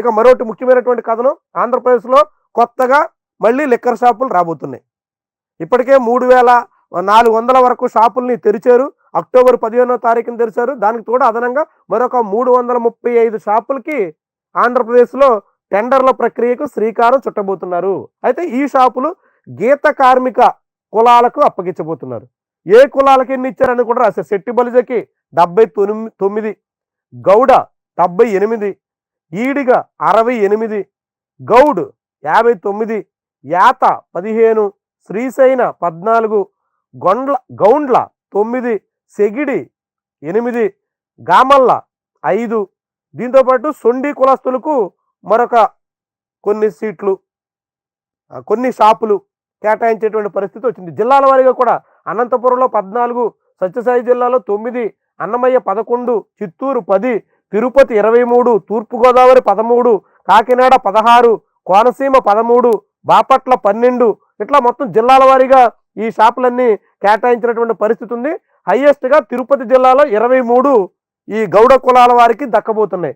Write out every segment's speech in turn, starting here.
ఇక మరొకటి ముఖ్యమైనటువంటి కథనం ఆంధ్రప్రదేశ్లో కొత్తగా మళ్ళీ లిక్కర్ షాపులు రాబోతున్నాయి. ఇప్పటికే మూడు వేల నాలుగు వందల వరకు షాపుల్ని తెరిచారు. అక్టోబర్ పదిహేనో తారీఖున తెరిచారు. దానికి తోడు అదనంగా మరొక మూడు వందల ముప్పై ఐదు షాపులకి ఆంధ్రప్రదేశ్లో టెండర్ల ప్రక్రియకు శ్రీకారం చుట్టబోతున్నారు. అయితే ఈ షాపులు గీత కార్మిక కులాలకు అప్పగించబోతున్నారు. ఏ కులాలకి ఎన్ని ఇచ్చారని కూడా రాశారు. శెట్టి బలిజకి డెబ్బై తొమ్మిది తొమ్మిది గౌడ డెబ్బై ఎనిమిది ఈడిగ అరవై ఎనిమిది గౌడ్ యాభై తొమ్మిది యాత పదిహేను శ్రీశైన పద్నాలుగు గొండ్ల గౌండ్ల తొమ్మిది సెగిడి ఎనిమిది గామల్ల ఐదు. దీంతోపాటు సొండి కులస్తులకు మరొక కొన్ని సీట్లు కొన్ని షాపులు కేటాయించేటువంటి పరిస్థితి వచ్చింది. జిల్లాల వారీగా కూడా అనంతపురంలో పద్నాలుగు సత్యసాయి జిల్లాలో తొమ్మిది అన్నమయ్య పదకొండు చిత్తూరు పది తిరుపతి ఇరవై మూడు తూర్పుగోదావరి పదమూడు కాకినాడ పదహారు కోనసీమ పదమూడు బాపట్ల పన్నెండు ఇట్లా మొత్తం జిల్లాల వారీగా ఈ షాపులన్నీ కేటాయించినటువంటి పరిస్థితి ఉంది. హయ్యెస్ట్గా తిరుపతి జిల్లాలో ఇరవై మూడు ఈ గౌడ కులాల వారికి దక్కబోతున్నాయి.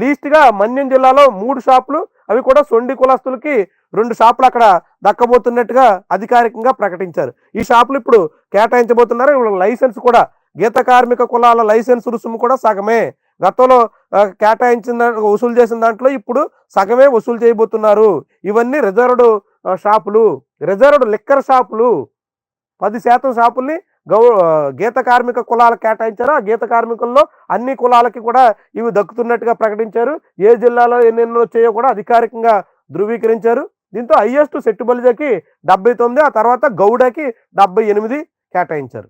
లీస్ట్గా మన్యం జిల్లాలో మూడు షాపులు అవి కూడా సొండి కులస్తులకి రెండు షాపులు అక్కడ దక్కబోతున్నట్టుగా అధికారికంగా ప్రకటించారు. ఈ షాపులు ఇప్పుడు కేటాయించబోతున్నారు. లైసెన్స్ కూడా గీత కార్మిక కులాల లైసెన్స్ రుసుము కూడా సగమే. గతంలో కేటాయించిన వసూలు చేసిన దాంట్లో ఇప్పుడు సగమే వసూలు చేయబోతున్నారు. ఇవన్నీ రిజర్వ్డ్ షాపులు. రిజర్వ్డ్ లిక్కర్ షాపులు. పది శాతం షాపుల్ని గౌ గీత కార్మిక కులాలకు కేటాయించారు. ఆ గీత కార్మికుల్లో అన్ని కులాలకి కూడా ఇవి దక్కుతున్నట్టుగా ప్రకటించారు. ఏ జిల్లాలో ఎన్నెన్నో వచ్చాయో కూడా అధికారికంగా ధృవీకరించారు. దీంతో హైయెస్ట్ సెట్టుబలిజకి డెబ్బై తొమ్మిది ఆ తర్వాత గౌడకి డెబ్బై ఎనిమిది కేటాయించారు.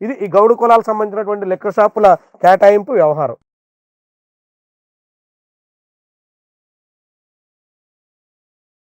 ఇది ఈ గౌడ కులాలకు సంబంధించినటువంటి లెక్క షాపుల కేటాయింపు వ్యవహారం.